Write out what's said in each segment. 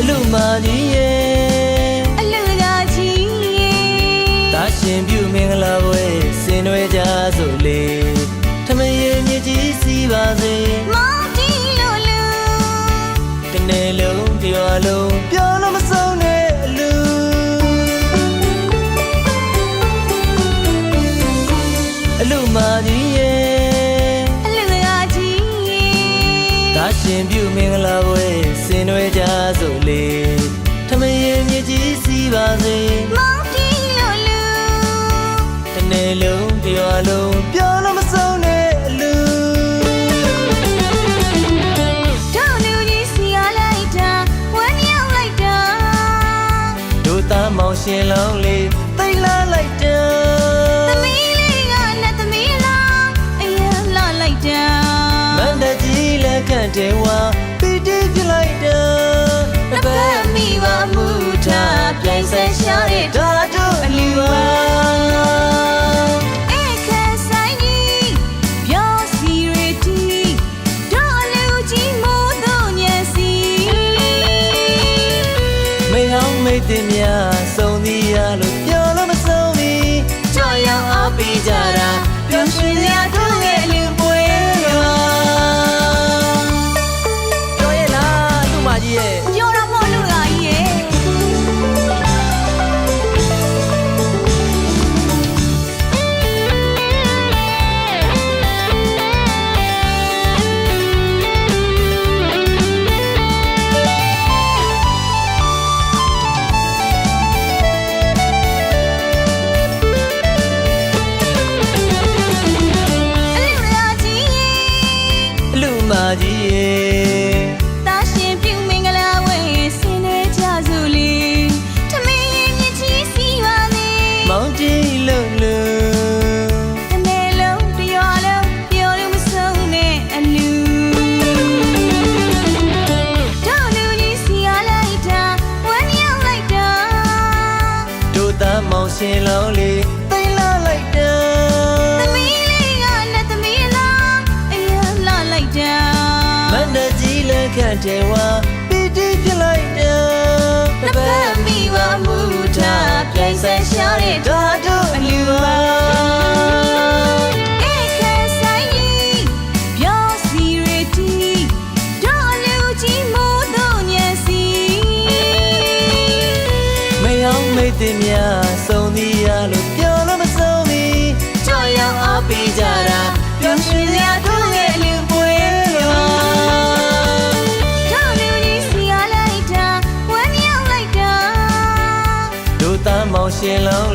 အလူမာကြီးရဲ့ ရှင်ပြုမင်္ဂလာပွဲဆင်နွှဲကြစို့လေထမရေမြကြီးစီပါစေမောင်ကြီးလိုလူတနေ့လုံးတရွာလုံးပြောလို့မဆုံးနဲ့လူတောင်လူကြီးစီရလိုက်တာဝမ်းမြောက်လိုက်တာတို့သားမောင်ရှင်လုံးလေးတိတ်လာလိုက်တာ တေဝပီတိဖြစ်လိုက်တယ်တပတ်မိဝမှုထားပြိုင်ဆိုင်ရှာတဲ့ 写了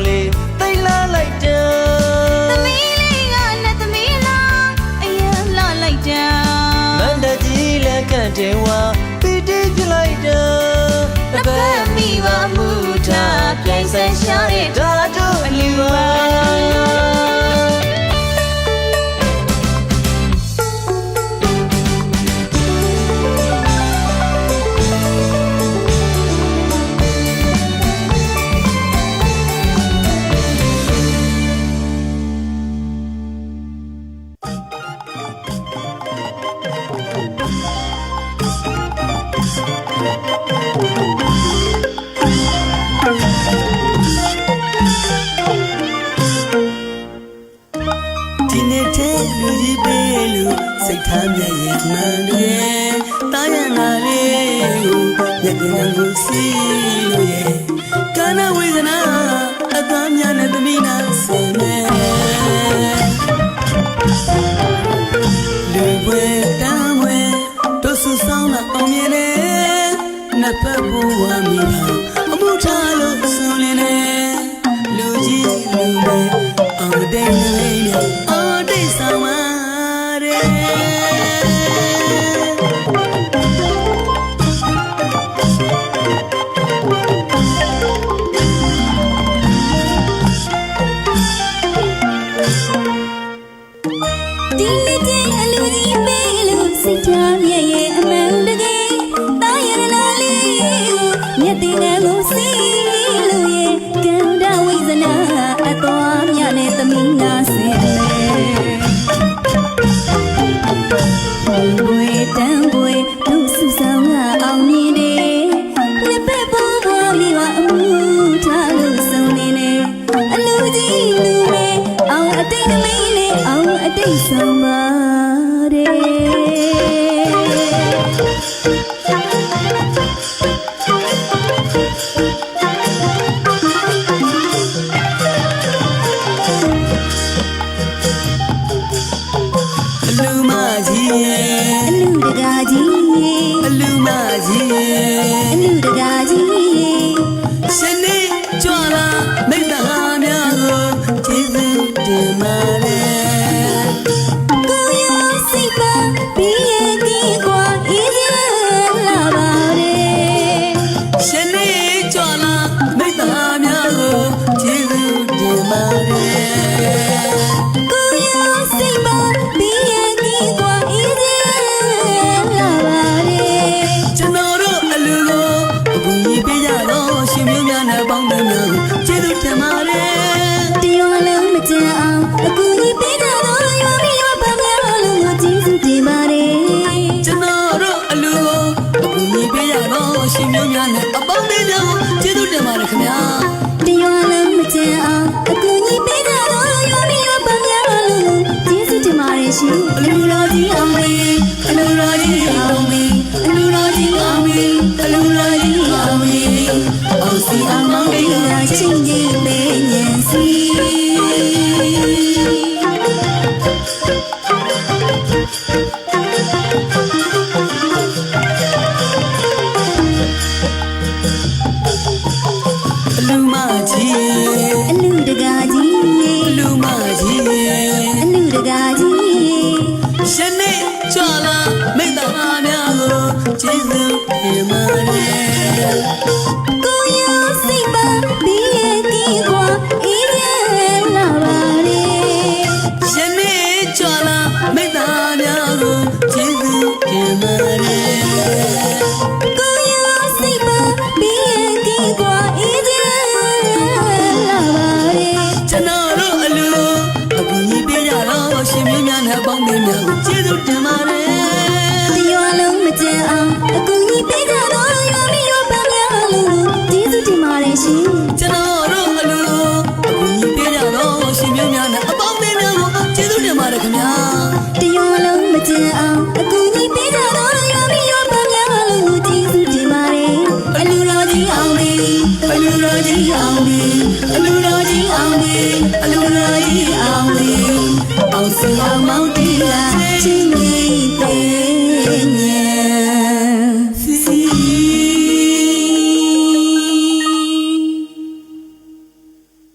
ထမ်းမြည်ရင်မှန်တယ်တာရနာလေးကိုညက်ပြန်ကိုစီလို့ရဲ့ကာနဝေဒနာအသားများနဲ့တမိနာဆင်းနေ ရဲ့ရဲ့အမှန်တကယ်တာရနာလေးကိုမြတ်တင်ငန်းကိုစီလို့ရဲ့ကံတဝိဇနာအတော်မြတ်နဲ့သမီးနာဆင်တယ်ဘွေတန်ဘွေ ကြီးအလူတကာ များနဲ့အပေါင်းအသင်းများကိုကျေးဇူးတင်ပါတယ်ခင်ဗျာတရွာလုံးမကျန်အောင်အကူကြီးပေးကြတော့ရွာမီရွာပန်းများလို့ကျေးဇူးတင်ပါတယ်ရှင်အလူတော်ကြီးအောင်မေအလူတော်ကြီးအောင်မေအလူတော်ကြီးအောင်မေအလူတော်ကြီးအောင်မေအောင်စီအောင်မောင်လေးကရာချင်းကြီး လူ တင်ပါတယ်တရွာလုံးမကျန်အောင်အကူကြီးပေးကြတော့ရွာမီရွာပန်းများလို့ကျေးဇူးတင်ပါတယ်ရှင်ကျွန်တော်တို့အလူအကူကြီးပေးကြတော့ရှင်မျိုးများနဲ့အပေါင်းအသင်းများကိုကျေးဇူးတင်ပါတယ်ခင်ဗျာတရွာလုံးမကျန်အောင်အကူကြီးပေးကြတော့ရွာမီရွာပန်းများလို့ကျေးဇူးတင်ပါတယ်အလူတော်ကြီးအောင်ပြီအလူတော်ကြီးအောင်ပြီအလူတော်ကြီးအောင်ပြီအလူတော်ကြီးအောင်ပြီအောင်စီအောင်မောင်တီးလာချီ